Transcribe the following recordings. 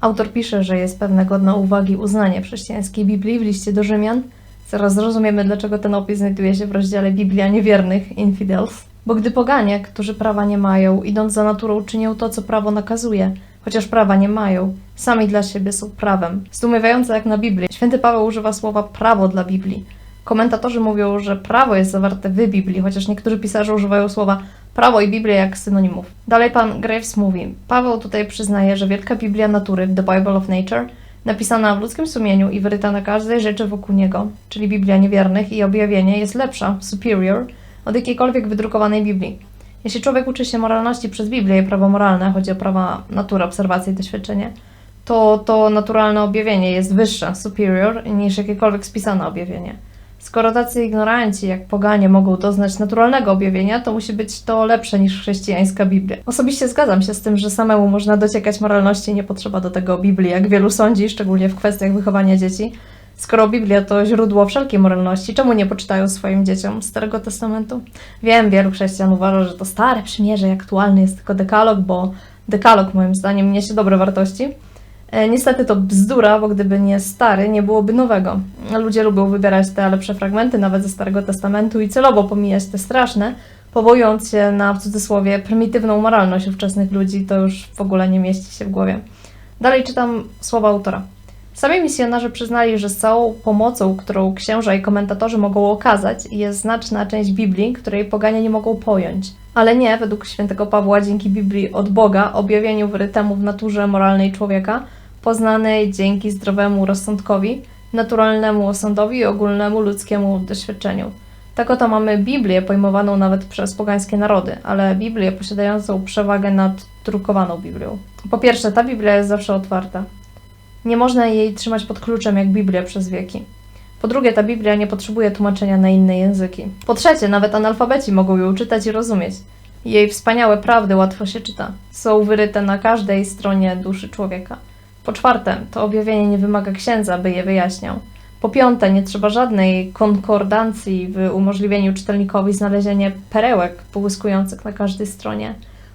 Autor pisze, że jest pewne godne uwagi uznanie chrześcijańskiej Biblii w liście do Rzymian. Zaraz zrozumiemy, dlaczego ten opis znajduje się w rozdziale Biblia niewiernych, infidels. Bo gdy poganie, którzy prawa nie mają, idąc za naturą, czynią to, co prawo nakazuje, chociaż prawa nie mają, sami dla siebie są prawem. Zdumiewające jak na Biblii. Święty Paweł używa słowa prawo dla Biblii. Komentatorzy mówią, że prawo jest zawarte w Biblii, chociaż niektórzy pisarze używają słowa prawo i Biblia jak synonimów. Dalej pan Graves mówi, Paweł tutaj przyznaje, że wielka Biblia natury, The Bible of Nature, napisana w ludzkim sumieniu i wyryta na każdej rzeczy wokół niego, czyli Biblia niewiernych i objawienie jest lepsza, superior, od jakiejkolwiek wydrukowanej Biblii. Jeśli człowiek uczy się moralności przez Biblię i prawo moralne, chodzi o prawa natury, obserwacje i doświadczenie, to to naturalne objawienie jest wyższe, superior, niż jakiekolwiek spisane objawienie. Skoro tacy ignoranci jak poganie mogą doznać naturalnego objawienia, to musi być to lepsze niż chrześcijańska Biblia. Osobiście zgadzam się z tym, że samemu można dociekać moralności nie potrzeba do tego Biblii, jak wielu sądzi, szczególnie w kwestiach wychowania dzieci. Skoro Biblia to źródło wszelkiej moralności, czemu nie poczytają swoim dzieciom Starego Testamentu? Wiem, wielu chrześcijan uważa, że to stare przymierze i aktualny jest tylko dekalog, bo dekalog moim zdaniem niesie dobre wartości. E, Niestety to bzdura, bo gdyby nie stary, nie byłoby nowego. Ludzie lubią wybierać te lepsze fragmenty, nawet ze Starego Testamentu i celowo pomijać te straszne, powołując się na, w cudzysłowie, prymitywną moralność ówczesnych ludzi, to już w ogóle nie mieści się w głowie. Dalej czytam słowa autora. Sami misjonarze przyznali, że z całą pomocą, którą księża i komentatorzy mogą okazać, jest znaczna część Biblii, której poganie nie mogą pojąć. Ale nie, według świętego Pawła, dzięki Biblii od Boga, objawieniu wyrytemu w naturze moralnej człowieka, poznanej dzięki zdrowemu rozsądkowi, naturalnemu osądowi i ogólnemu ludzkiemu doświadczeniu. Tak oto mamy Biblię pojmowaną nawet przez pogańskie narody, ale Biblię posiadającą przewagę nad drukowaną Biblią. Po pierwsze, ta Biblia jest zawsze otwarta. Nie można jej trzymać pod kluczem jak Biblię przez wieki. Po drugie, ta Biblia nie potrzebuje tłumaczenia na inne języki. Po trzecie, nawet analfabeci mogą ją czytać i rozumieć. Jej wspaniałe prawdy łatwo się czyta. Są wyryte na każdej stronie duszy człowieka. Po czwarte, to objawienie nie wymaga księdza, by je wyjaśniał. Po piąte, nie trzeba żadnej konkordancji w umożliwieniu czytelnikowi znalezienie perełek połyskujących na każdej stronie.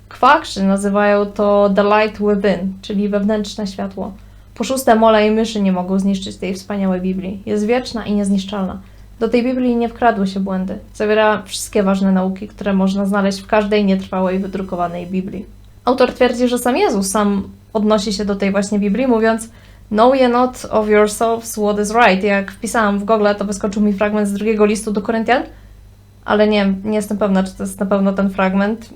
Kwakrzy nazywają to the light within, czyli wewnętrzne światło. Po szóste, mola i myszy nie mogą zniszczyć tej wspaniałej Biblii. Jest wieczna i niezniszczalna. Do tej Biblii nie wkradły się błędy. Zawiera wszystkie ważne nauki, które można znaleźć w każdej nietrwałej, wydrukowanej Biblii. Autor twierdzi, że sam Jezus sam odnosi się do tej właśnie Biblii, mówiąc Know ye not of yourselves what is right. Jak wpisałam w Google, to wyskoczył mi fragment z drugiego listu do Koryntian, ale nie, nie jestem pewna, czy to jest na pewno ten fragment.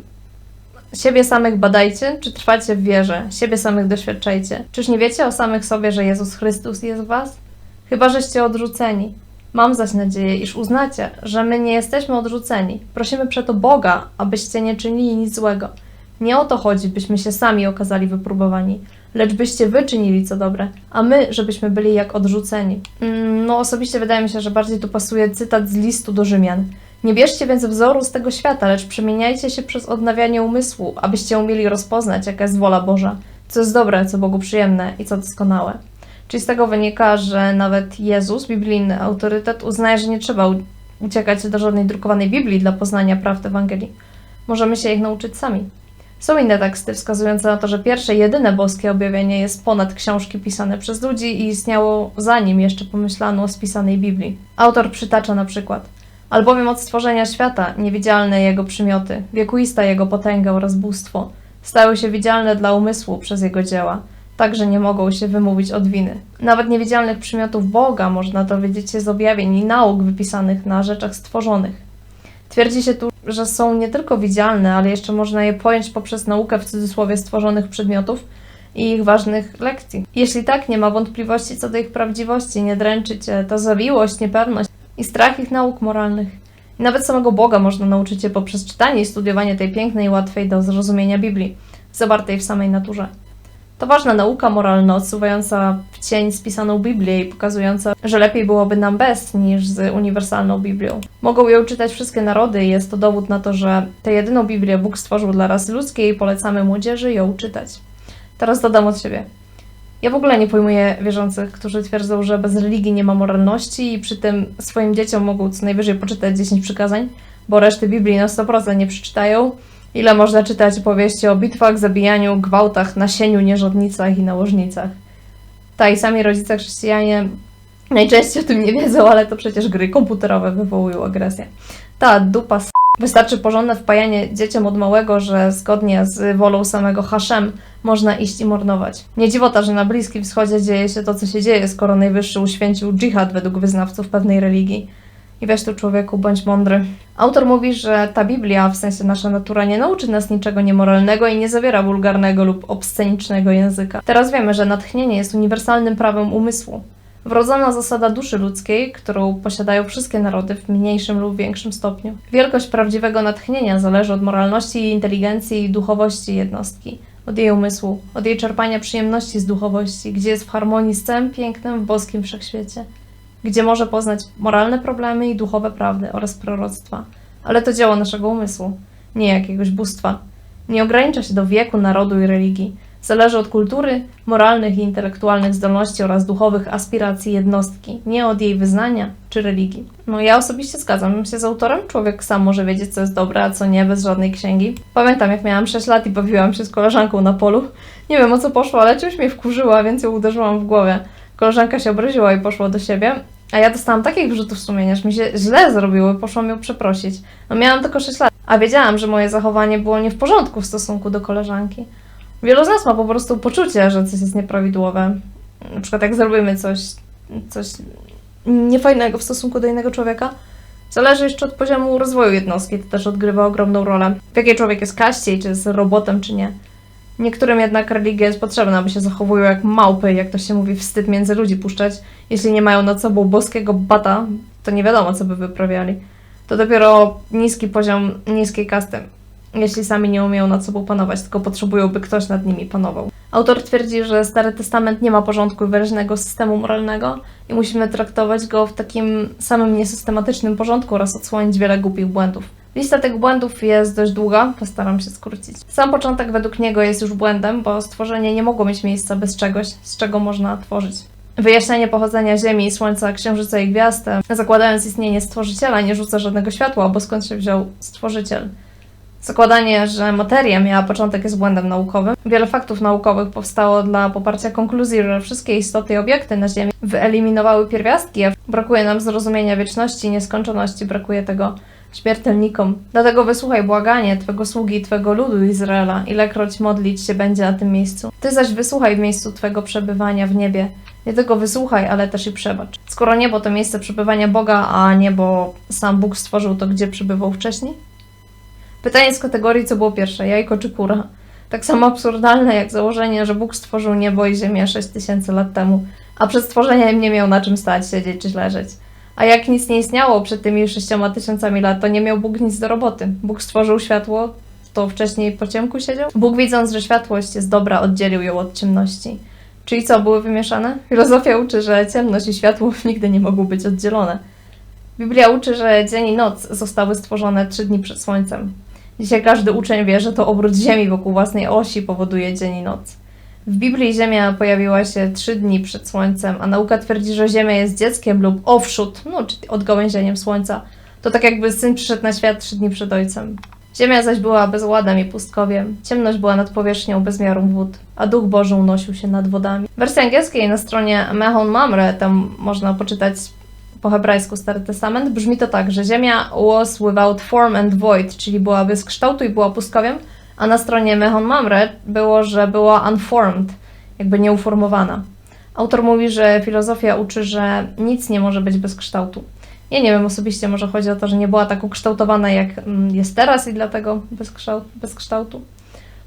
Siebie samych badajcie, czy trwacie w wierze. Siebie samych doświadczajcie. Czyż nie wiecie o samych sobie, że Jezus Chrystus jest w was? Chyba, żeście odrzuceni. Mam zaś nadzieję, iż uznacie, że my nie jesteśmy odrzuceni. Prosimy przeto Boga, abyście nie czynili nic złego. Nie o to chodzi, byśmy się sami okazali wypróbowani, lecz byście wy czynili co dobre, a my, żebyśmy byli jak odrzuceni. Mm, No, osobiście wydaje mi się, że bardziej tu pasuje cytat z listu do Rzymian. Nie bierzcie więc wzoru z tego świata, lecz przemieniajcie się przez odnawianie umysłu, abyście umieli rozpoznać, jaka jest wola Boża, co jest dobre, co Bogu przyjemne i co doskonałe. Czyli z tego wynika, że nawet Jezus, biblijny autorytet, uznaje, że nie trzeba uciekać do żadnej drukowanej Biblii dla poznania prawd Ewangelii. Możemy się ich nauczyć sami. Są inne teksty wskazujące na to, że pierwsze, jedyne boskie objawienie jest ponad książki pisane przez ludzi i istniało zanim jeszcze pomyślano o spisanej Biblii. Autor przytacza na przykład Albowiem od stworzenia świata niewidzialne jego przymioty, wiekuista jego potęga oraz bóstwo stały się widzialne dla umysłu przez jego dzieła, tak że nie mogą się wymówić od winy. Nawet niewidzialnych przymiotów Boga można dowiedzieć się z objawień i nauk wypisanych na rzeczach stworzonych. Twierdzi się tu, że są nie tylko widzialne, ale jeszcze można je pojąć poprzez naukę w cudzysłowie stworzonych przedmiotów i ich ważnych lekcji. Jeśli tak, nie ma wątpliwości co do ich prawdziwości, nie dręczy cię ta zawiłość, niepewność i strach ich nauk moralnych. I nawet samego Boga można nauczyć się poprzez czytanie i studiowanie tej pięknej łatwej do zrozumienia Biblii, zawartej w samej naturze. To ważna nauka moralna, odsuwająca w cień spisaną Biblię i pokazująca, że lepiej byłoby nam bez niż z uniwersalną Biblią. Mogą ją czytać wszystkie narody i jest to dowód na to, że tę jedyną Biblię Bóg stworzył dla rasy ludzkiej i polecamy młodzieży ją czytać. Teraz dodam od siebie. Ja w ogóle nie pojmuję wierzących, którzy twierdzą, że bez religii nie ma moralności i przy tym swoim dzieciom mogą co najwyżej poczytać 10 przykazań, bo reszty Biblii na 100% nie przeczytają Ile można czytać opowieści o bitwach, zabijaniu, gwałtach, nasieniu, nierządnicach i nałożnicach. Ta i sami rodzice chrześcijanie najczęściej o tym nie wiedzą, ale to przecież gry komputerowe wywołują agresję. Ta dupa s... Wystarczy porządne wpajanie dzieciom od małego, że zgodnie z wolą samego Haszem można iść i mordować. Nie dziwota, że na Bliskim Wschodzie dzieje się to, co się dzieje, skoro Najwyższy uświęcił dżihad według wyznawców pewnej religii. I weź tu człowieku, bądź mądry. Autor mówi, że ta Biblia, w sensie nasza natura, nie nauczy nas niczego niemoralnego i nie zawiera wulgarnego lub obscenicznego języka. Teraz wiemy, że natchnienie jest uniwersalnym prawem umysłu. Wrodzona zasada duszy ludzkiej, którą posiadają wszystkie narody w mniejszym lub większym stopniu. Wielkość prawdziwego natchnienia zależy od moralności, inteligencji i duchowości jednostki, od jej umysłu, od jej czerpania przyjemności z duchowości, gdzie jest w harmonii z całym pięknem w boskim wszechświecie, gdzie może poznać moralne problemy i duchowe prawdy oraz proroctwa. Ale to dzieło naszego umysłu, nie jakiegoś bóstwa. Nie ogranicza się do wieku, narodu i religii. Zależy od kultury, moralnych i intelektualnych zdolności oraz duchowych aspiracji jednostki, nie od jej wyznania czy religii. No ja osobiście zgadzam się z autorem. Człowiek sam może wiedzieć, co jest dobre, a co nie, bez żadnej księgi. Pamiętam, jak miałam 6 lat i bawiłam się z koleżanką na polu. Nie wiem o co poszło, ale czymś mnie wkurzyła, więc ją uderzyłam w głowę. Koleżanka się obraziła i poszła do siebie. A ja dostałam takich wyrzutów sumienia, że mi się źle zrobiło poszłam ją przeprosić. No miałam tylko 6 lat, a wiedziałam, że moje zachowanie było nie w porządku w stosunku do koleżanki. Wielu z nas ma po prostu poczucie, że coś jest nieprawidłowe. Na przykład jak zrobimy coś, coś niefajnego w stosunku do innego człowieka. Zależy jeszcze od poziomu rozwoju jednostki, to też odgrywa ogromną rolę. W jakiej człowiek jest kaściej, czy jest robotem, czy nie. Niektórym jednak religia jest potrzebna, aby się zachowują jak małpy, jak to się mówi, wstyd między ludzi puszczać. Jeśli nie mają nad sobą boskiego bata, to nie wiadomo, co by wyprawiali. To dopiero niski poziom niskiej kasty jeśli sami nie umieją nad sobą panować, tylko potrzebują, by ktoś nad nimi panował. Autor twierdzi, że Stary Testament nie ma porządku i wyraźnego systemu moralnego i musimy traktować go w takim samym niesystematycznym porządku oraz odsłonić wiele głupich błędów. Lista tych błędów jest dość długa, postaram się skrócić. Sam początek według niego jest już błędem, bo stworzenie nie mogło mieć miejsca bez czegoś, z czego można tworzyć. Wyjaśnianie pochodzenia Ziemi, Słońca, Księżyca i gwiazd, zakładając istnienie stworzyciela, nie rzuca żadnego światła, bo skąd się wziął stworzyciel. Zakładanie, że materia miała początek jest błędem naukowym. Wiele faktów naukowych powstało dla poparcia konkluzji, że wszystkie istoty i obiekty na Ziemi wyeliminowały pierwiastki, a brakuje nam zrozumienia wieczności i nieskończoności, brakuje tego śmiertelnikom. Dlatego wysłuchaj błaganie Twego sługi, Twego ludu Izraela, ilekroć modlić się będzie na tym miejscu. Ty zaś wysłuchaj w miejscu Twego przebywania w niebie. Nie tylko wysłuchaj, ale też i przebacz. Skoro niebo to miejsce przebywania Boga, a niebo sam Bóg stworzył, to gdzie przebywał wcześniej? Pytanie z kategorii, co było pierwsze, jajko czy kura? Tak samo absurdalne jak założenie, że Bóg stworzył niebo i ziemię 6000 lat temu, a przed stworzeniem nie miał na czym stać, siedzieć czy leżeć. A jak nic nie istniało przed tymi 6000 lat, to nie miał Bóg nic do roboty. Bóg stworzył światło, to wcześniej po ciemku siedział? Bóg widząc, że światłość jest dobra, oddzielił ją od ciemności. Czyli co, były wymieszane? Filozofia uczy, że ciemność i światło nigdy nie mogą być oddzielone. Biblia uczy, że dzień i noc zostały stworzone trzy dni przed słońcem. Dzisiaj każdy uczeń wie, że to obrót Ziemi wokół własnej osi powoduje dzień i noc. W Biblii Ziemia pojawiła się trzy dni przed Słońcem, a nauka twierdzi, że Ziemia jest dzieckiem lub offshoot, no czyli odgałęzieniem Słońca. To tak jakby syn przyszedł na świat trzy dni przed ojcem. Ziemia zaś była bezładem i pustkowiem, ciemność była nad powierzchnią bezmiaru wód, a Duch Boży unosił się nad wodami. W wersji angielskiej na stronie Mehon Mamre, tam można poczytać po hebrajsku Stary Testament, brzmi to tak, że ziemia was without form and void, czyli była bez kształtu i była pustkowiem, a na stronie Mehon Mamre było, że była unformed, jakby nieuformowana. Autor mówi, że filozofia uczy, że nic nie może być bez kształtu. Ja nie wiem, osobiście może chodzi o to, że nie była tak ukształtowana jak mm, jest teraz i dlatego bez, kształt, bez kształtu.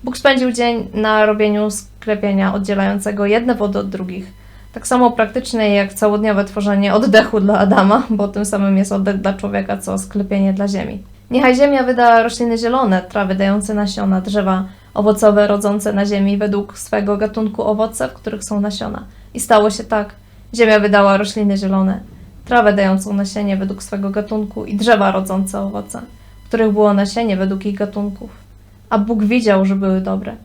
Bóg spędził dzień na robieniu sklepienia oddzielającego jedne wody od drugich. Tak samo praktyczne jak całodniowe tworzenie oddechu dla Adama, bo tym samym jest oddech dla człowieka, co sklepienie dla ziemi. Niechaj ziemia wyda rośliny zielone, trawy dające nasiona, drzewa owocowe rodzące na ziemi według swego gatunku owoce, w których są nasiona. I stało się tak. Ziemia wydała rośliny zielone, trawę dającą nasienie według swego gatunku i drzewa rodzące owoce, w których było nasienie według ich gatunków. A Bóg widział, że były dobre.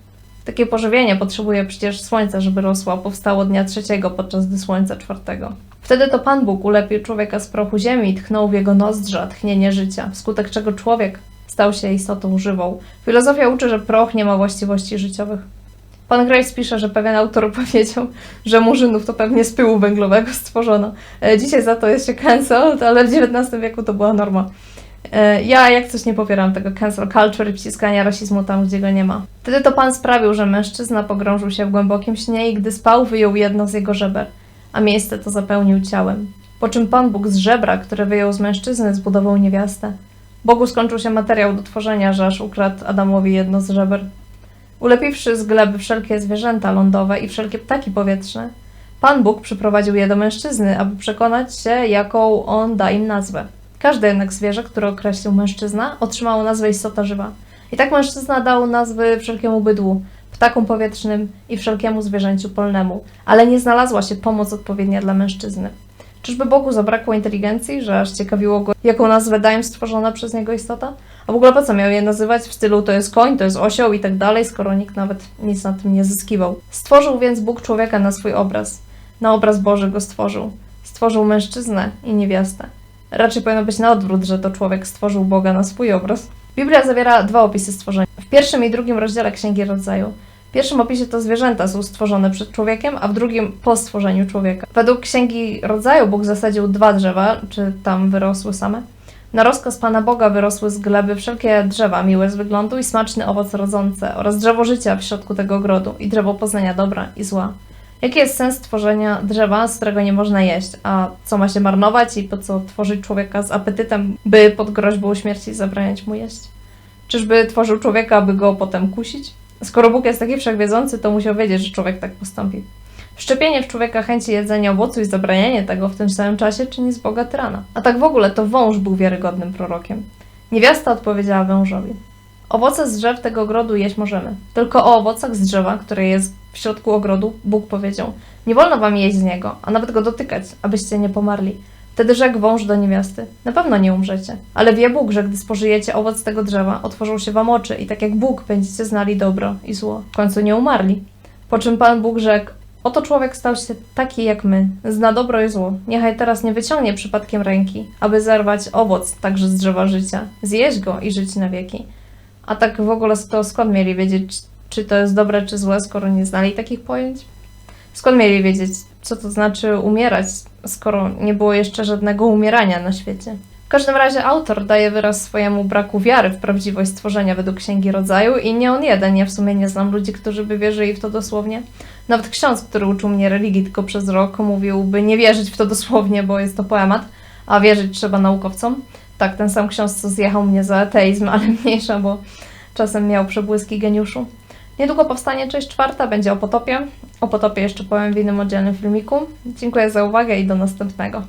Takie pożywienie potrzebuje przecież słońca, żeby rosło, powstało dnia trzeciego, podczas gdy słońca czwartego. Wtedy to Pan Bóg ulepił człowieka z prochu ziemi i tchnął w jego nozdrza tchnienie życia, wskutek czego człowiek stał się istotą żywą. Filozofia uczy, że proch nie ma właściwości życiowych. Pan Graves pisze, że pewien autor powiedział, że murzynów to pewnie z pyłu węglowego stworzono. E, Dzisiaj za to jest się cancel, ale w XIX wieku to była norma. E, Ja jak coś nie popieram tego cancel culture i rasizmu tam, gdzie go nie ma. Wtedy to pan sprawił, że mężczyzna pogrążył się w głębokim śnie i gdy spał, wyjął jedno z jego żeber, a miejsce to zapełnił ciałem. Po czym Pan Bóg z żebra, które wyjął z mężczyzny, zbudował niewiastę. Bogu skończył się materiał do tworzenia, że aż ukradł Adamowi jedno z żeber. Ulepiwszy z gleby wszelkie zwierzęta lądowe i wszelkie ptaki powietrzne, Pan Bóg przyprowadził je do mężczyzny, aby przekonać się, jaką on da im nazwę. Każde jednak zwierzę, które określił mężczyzna, otrzymało nazwę istota żywa. I tak mężczyzna dał nazwy wszelkiemu bydłu, ptakom powietrznym i wszelkiemu zwierzęciu polnemu, ale nie znalazła się pomoc odpowiednia dla mężczyzny. Czyżby Bogu zabrakło inteligencji, że aż ciekawiło go, jaką nazwę da im stworzona przez niego istota? A w ogóle po co miał je nazywać w stylu to jest koń, to jest osioł i tak dalej, skoro nikt nawet nic na tym nie zyskiwał. Stworzył więc Bóg człowieka na swój obraz. Na obraz Boży go stworzył. Stworzył mężczyznę i niewiastę. Raczej powinno być na odwrót, że to człowiek stworzył Boga na swój obraz. Biblia zawiera dwa opisy stworzenia. W pierwszym i drugim rozdziale Księgi Rodzaju. Pierwszym opisie to zwierzęta są stworzone przed człowiekiem, a w drugim po stworzeniu człowieka. Według Księgi Rodzaju Bóg zasadził dwa drzewa, czy tam wyrosły same. Na rozkaz Pana Boga wyrosły z gleby wszelkie drzewa miłe z wyglądu i smaczny owoc rodzące oraz drzewo życia w środku tego ogrodu i drzewo poznania dobra i zła. Jaki jest sens tworzenia drzewa, z którego nie można jeść? A co ma się marnować i po co tworzyć człowieka z apetytem, by pod groźbą śmierci zabraniać mu jeść? Czyżby tworzył człowieka, aby go potem kusić? Skoro Bóg jest taki wszechwiedzący, to musiał wiedzieć, że człowiek tak postąpi. Wszczepienie w człowieka chęci jedzenia owocu i zabranianie tego w tym samym czasie czyni z Boga tyrana. A tak w ogóle to wąż był wiarygodnym prorokiem. Niewiasta odpowiedziała wężowi. Owoce z drzew tego ogrodu jeść możemy. Tylko o owocach z drzewa, które jest w środku ogrodu, Bóg powiedział: Nie wolno wam jeść z niego, a nawet go dotykać, abyście nie pomarli. Wtedy rzekł wąż do niewiasty: Na pewno nie umrzecie, ale wie Bóg, że gdy spożyjecie owoc tego drzewa, otworzą się wam oczy i tak jak Bóg będziecie znali dobro i zło. W końcu nie umarli. Po czym Pan Bóg rzekł: Oto człowiek stał się taki jak my, zna dobro i zło. Niechaj teraz nie wyciągnie przypadkiem ręki, aby zerwać owoc także z drzewa życia, zjeść go i żyć na wieki. A tak w ogóle to skąd mieli wiedzieć, czy to jest dobre czy złe, skoro nie znali takich pojęć? Skąd mieli wiedzieć, co to znaczy umierać, skoro nie było jeszcze żadnego umierania na świecie? W każdym razie autor daje wyraz swojemu braku wiary w prawdziwość stworzenia według Księgi Rodzaju i nie on jeden, ja w sumie nie znam ludzi, którzy by wierzyli w to dosłownie. Nawet ksiądz, który uczył mnie religii tylko przez rok, mówił, by nie wierzyć w to dosłownie, bo jest to poemat, a wierzyć trzeba naukowcom. Tak, ten sam ksiądz, co zjechał mnie za ateizm, ale mniejsza, bo czasem miał przebłyski geniuszu. Niedługo powstanie część czwarta, będzie o potopie. O potopie jeszcze powiem w innym oddzielnym filmiku. Dziękuję za uwagę i do następnego.